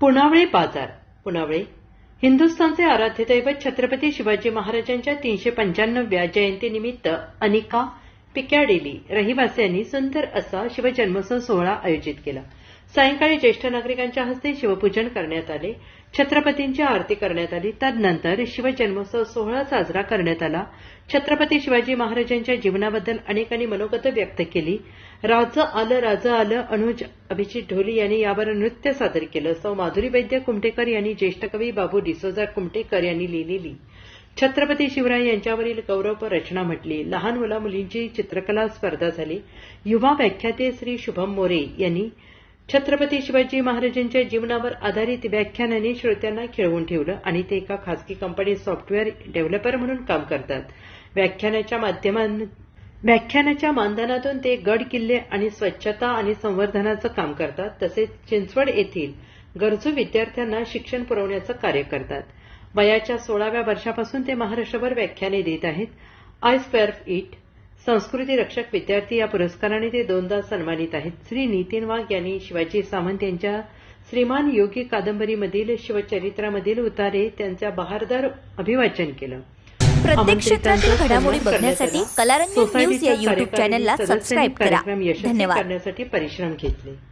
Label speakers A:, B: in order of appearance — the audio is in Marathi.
A: पुनावळे बाजार. पुनावळे. हिंदुस्थानचे आराध्य दैवत छत्रपती शिवाजी महाराजांच्या तीनशे पंच्याण्णव्या जयंतीनिमित्त अनिका पिकॅडेली रहिवासियांनी सुंदर असा शिवजन्मोत्सव सोहळा आयोजित केला. सायंकाळी ज्येष्ठ नागरिकांच्या हस्ते शिवपूजन करण्यात आले. छत्रपतींची आरती करण्यात आली. त्यानंतर शिवजन्मोत्सव सोहळा साजरा करण्यात आला. छत्रपती शिवाजी महाराजांच्या जीवनाबद्दल अनेकांनी मनोगत व्यक्त केली. राज आलं राज आलं अनुज अभिजित ढोली यांनी यावर नृत्य सादर केलं. सौ माधुरी वैद्य कुमटेकर यांनी ज्येष्ठ कवी बाबू डिसोजा कुमटेकर यांनी लिहिलेली. छत्रपती शिवराय यांच्यावरील गौरव रचना म्हटली. लहान मुला मुलींची चित्रकला स्पर्धा झाली. युवा व्याख्याते श्री शुभम मोरे यांनी छत्रपती शिवाजी महाराजांच्या जीवनावर आधारित व्याख्यानाने श्रोत्यांना खिळवून ठेवलं आणि ते एका खासगी कंपनीत सॉफ्टवेअर डेव्हलपर म्हणून काम करतात. व्याख्यानाच्या माध्यमां व्याख्यानाच्या मानधनातून ते गड किल्ले आणि स्वच्छता आणि संवर्धनाचं काम करतात तसेच चिंचवड येथील गरजू विद्यार्थ्यांना शिक्षण पुरवण्याचं कार्य करतात. वयाच्या सोळाव्या वर्षापासून ते महाराष्ट्रभर व्याख्याने देत आहेत. आय स्क्वेअर इट संस्कृती रक्षक विद्यार्थी या पुरस्काराने ते दोनदा सन्मानित आहेत. श्री नितीन वाघ यांनी शिवाजी सावंत यांच्या श्रीमान योगी कादंबरीमधील शिवचरित्रामधील उतारे त्यांच्या बहारदार अभिवाचन केलं.
B: प्रत्येक क्षेत्रातील घडामोडी बघण्यासाठी कलारंग न्यूज या युट्यूब चॅनलला सबस्क्राईब करा. धन्यवाद.
A: करण्यासाठी परिश्रम घेतले.